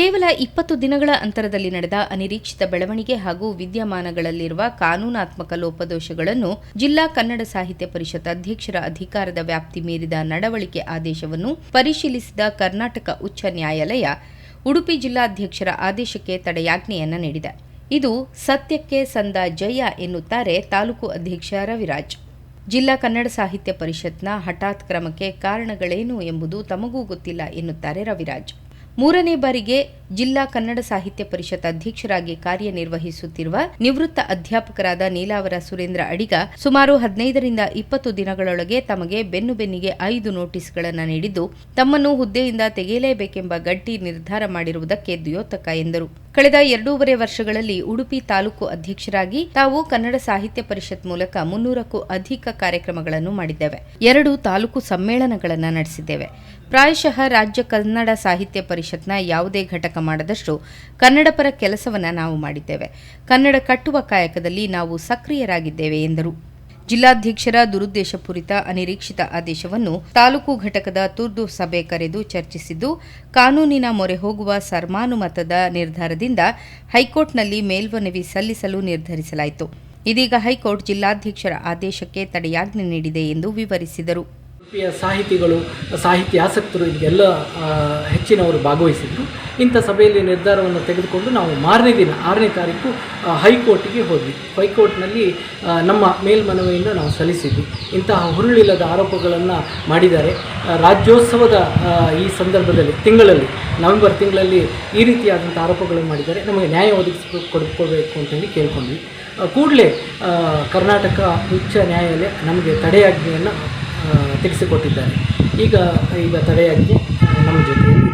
ಕೇವಲ ಇಪ್ಪತ್ತು ದಿನಗಳ ಅಂತರದಲ್ಲಿ ನಡೆದ ಅನಿರೀಕ್ಷಿತ ಬೆಳವಣಿಗೆ ಹಾಗೂ ವಿದ್ಯಮಾನಗಳಲ್ಲಿರುವ ಕಾನೂನಾತ್ಮಕ ಲೋಪದೋಷಗಳನ್ನು ಜಿಲ್ಲಾ ಕನ್ನಡ ಸಾಹಿತ್ಯ ಪರಿಷತ್ ಅಧ್ಯಕ್ಷರ ಅಧಿಕಾರದ ವ್ಯಾಪ್ತಿ ಮೀರಿದ ನಡವಳಿಕೆ ಆದೇಶವನ್ನು ಪರಿಶೀಲಿಸಿದ ಕರ್ನಾಟಕ ಉಚ್ಚ ನ್ಯಾಯಾಲಯ ಉಡುಪಿ ಜಿಲ್ಲಾಧ್ಯಕ್ಷರ ಆದೇಶಕ್ಕೆ ತಡೆಯಾಜ್ಞೆಯನ್ನು ನೀಡಿದೆ. ಇದು ಸತ್ಯಕ್ಕೆ ಸಂದ ಜಯ ಎನ್ನುತ್ತಾರೆ ತಾಲೂಕು ಅಧ್ಯಕ್ಷ ರವಿರಾಜ್. ಜಿಲ್ಲಾ ಕನ್ನಡ ಸಾಹಿತ್ಯ ಪರಿಷತ್ನ ಹಠಾತ್ ಕ್ರಮಕ್ಕೆ ಕಾರಣಗಳೇನು ಎಂಬುದು ತಮಗೂ ಗೊತ್ತಿಲ್ಲ ಎನ್ನುತ್ತಾರೆ ರವಿರಾಜ್. ಮೂರನೇ ಬಾರಿಗೆ ಜಿಲ್ಲಾ ಕನ್ನಡ ಸಾಹಿತ್ಯ ಪರಿಷತ್ ಅಧ್ಯಕ್ಷರಾಗಿ ಕಾರ್ಯನಿರ್ವಹಿಸುತ್ತಿರುವ ನಿವೃತ್ತ ಅಧ್ಯಾಪಕರಾದ ನೀಲಾವರ ಸುರೇಂದ್ರ ಅಡಿಗ ಸುಮಾರು ಹದಿನೈದರಿಂದ ಇಪ್ಪತ್ತು ದಿನಗಳೊಳಗೆ ತಮಗೆ ಬೆನ್ನು ಬೆನ್ನಿಗೆ ಐದು ನೋಟಿಸ್ಗಳನ್ನು ನೀಡಿದ್ದು, ತಮ್ಮನ್ನು ಹುದ್ದೆಯಿಂದ ತೆಗೆಯಲೇಬೇಕೆಂಬ ಗಟ್ಟಿ ನಿರ್ಧಾರ ಮಾಡಿರುವುದಕ್ಕೆ ದ್ಯೋತಕ ಎಂದರು. ಕಳೆದ ಎರಡೂವರೆ ವರ್ಷಗಳಲ್ಲಿ ಉಡುಪಿ ತಾಲೂಕು ಅಧ್ಯಕ್ಷರಾಗಿ ತಾವು ಕನ್ನಡ ಸಾಹಿತ್ಯ ಪರಿಷತ್ ಮೂಲಕ ಮುನ್ನೂರಕ್ಕೂ ಅಧಿಕ ಕಾರ್ಯಕ್ರಮಗಳನ್ನು ಮಾಡಿದ್ದೇವೆ. ಎರಡು ತಾಲೂಕು ಸಮ್ಮೇಳನಗಳನ್ನು ನಡೆಸಿದ್ದೇವೆ. ಪ್ರಾಯಶಃ ರಾಜ್ಯ ಕನ್ನಡ ಸಾಹಿತ್ಯ ಪರಿಷತ್ನ ಯಾವುದೇ ಘಟಕ ಮಾಡದಷ್ಟು ಕನ್ನಡ ಪರ ಕೆಲಸವನ್ನ ನಾವು ಮಾಡಿದ್ದೇವೆ. ಕನ್ನಡ ಕಟ್ಟುವ ಕಾಯಕದಲ್ಲಿ ನಾವು ಸಕ್ರಿಯರಾಗಿದ್ದೇವೆ ಎಂದರು. ಜಿಲ್ಲಾಧ್ಯಕ್ಷರ ದುರುದ್ದೇಶಪೂರಿತ ಅನಿರೀಕ್ಷಿತ ಆದೇಶವನ್ನು ತಾಲೂಕು ಘಟಕದ ತುರ್ದು ಸಭೆ ಕರೆದು ಚರ್ಚಿಸಿದ್ದು, ಕಾನೂನಿನ ಮೊರೆ ಹೋಗುವ ಸರ್ಮಾನುಮತದ ನಿರ್ಧಾರದಿಂದ ಹೈಕೋರ್ಟ್ನಲ್ಲಿ ಮೇಲ್ಮನವಿ ಸಲ್ಲಿಸಲು ನಿರ್ಧರಿಸಲಾಯಿತು. ಇದೀಗ ಹೈಕೋರ್ಟ್ ಜಿಲ್ಲಾಧ್ಯಕ್ಷರ ಆದೇಶಕ್ಕೆ ತಡೆಯಾಜ್ಞೆ ನೀಡಿದೆ ಎಂದು ವಿವರಿಸಿದರು. ಉಡುಪಿಯ ಸಾಹಿತಿಗಳು, ಸಾಹಿತ್ಯಾಸಕ್ತರು ಇದೆಲ್ಲ ಹೆಚ್ಚಿನವರು ಭಾಗವಹಿಸಿದ್ರು. ಇಂಥ ಸಭೆಯಲ್ಲಿ ನಿರ್ಧಾರವನ್ನು ತೆಗೆದುಕೊಂಡು ನಾವು ಮಾರನೇ ದಿನ, ಆರನೇ ತಾರೀಕು ಹೈಕೋರ್ಟಿಗೆ ಹೋದ್ವಿ. ಹೈಕೋರ್ಟ್ನಲ್ಲಿ ನಮ್ಮ ಮೇಲ್ಮನವಿಯನ್ನು ನಾವು ಸಲ್ಲಿಸಿದ್ವಿ. ಇಂತಹ ಹುರುಳಿಲ್ಲದ ಆರೋಪಗಳನ್ನು ಮಾಡಿದ್ದಾರೆ. ರಾಜ್ಯೋತ್ಸವದ ಈ ಸಂದರ್ಭದಲ್ಲಿ, ತಿಂಗಳಲ್ಲಿ, ನವೆಂಬರ್ ತಿಂಗಳಲ್ಲಿ ಈ ರೀತಿಯಾದಂಥ ಆರೋಪಗಳನ್ನು ಮಾಡಿದ್ದಾರೆ. ನಮಗೆ ನ್ಯಾಯ ಒದಗಿಸಿ ಕೊಡ್ಕೋಬೇಕು ಅಂತೇಳಿ ಕೇಳ್ಕೊಂಡ್ವಿ. ಕೂಡಲೇ ಕರ್ನಾಟಕ ಉಚ್ಚ ನ್ಯಾಯಾಲಯ ನಮಗೆ ತಡೆಯಾಜ್ಞೆಯನ್ನು ಆ, ತೆಗೆಸಿಕೊಟ್ಟಿದ್ದಾರೆ ಈಗ ಈಗ ತಡೆಯಾಜ್ಞೆ ನಮ್ಮ ಜೊತೆಯಲ್ಲಿ.